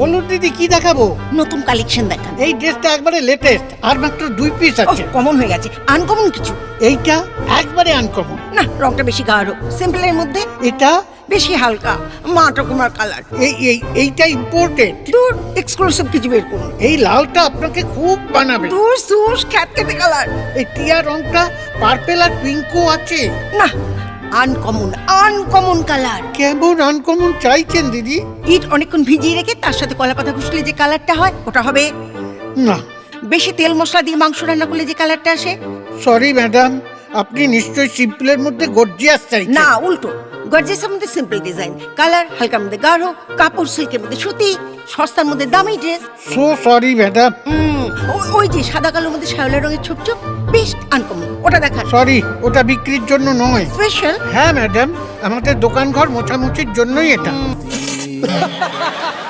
বলুন দিদি কি দেখাবো? নতুন কালেকশন দেখান। এই ড্রেসটা একবারে লেটেস্ট আর মাত্র দুই পিস আছে। কমন হয়ে গেছে। আনকমন কিছু? এইটা একবারে আনকমন না রংটা বেশি গাঢ়। সিম্পলের মধ্যে? এটা? বেশি হালকা। মাটা কুমার কালার এই এই এইটা ইম্পোর্টেড দূর এক্সক্লুসিভ কিছু বের করুন। এই লালটা আপনাকে খুব বানাবে। দূর সুর খ্যাত খেতে কালার এই টিয়া রংটা পার্পেল আর পিঙ্কও আছে। না আনকমন আনকমন কালার। কেমন আনকমন চাইছেন দিদি? ইট অনেকক্ষণ ভিজিয়ে রেখে তার সাথে কলা পাতা ঘুষলে যে কালারটা হয় ওটা হবে না। বেশি তেল মশলা দিয়ে মাংস রান্না করলে যে কালারটা আসে? সরি ম্যাডাম আপনি নিশ্চয়ই সিম্পলের মধ্যে গর্জিয়াস চাই না উল্টো। গর্জেসের মধ্যে সিম্পল ডিজাইন কালার হালকার মধ্যে গাঢ় কাপড় সিল্কের মধ্যে সুতি সস্তার মধ্যে দামি ড্রেস সো সরি ম্যাডাম ওই যে সাদা কালোর মধ্যে শ্যাওলা রঙের ছোপ ছোপ বেশ আনকমন ওটা দেখা সরি ওটা বিক্রির জন্য নয়। স্পেশাল হ্যাঁ ম্যাডাম আমাদের দোকান ঘর মোছামুছির জন্যই এটা।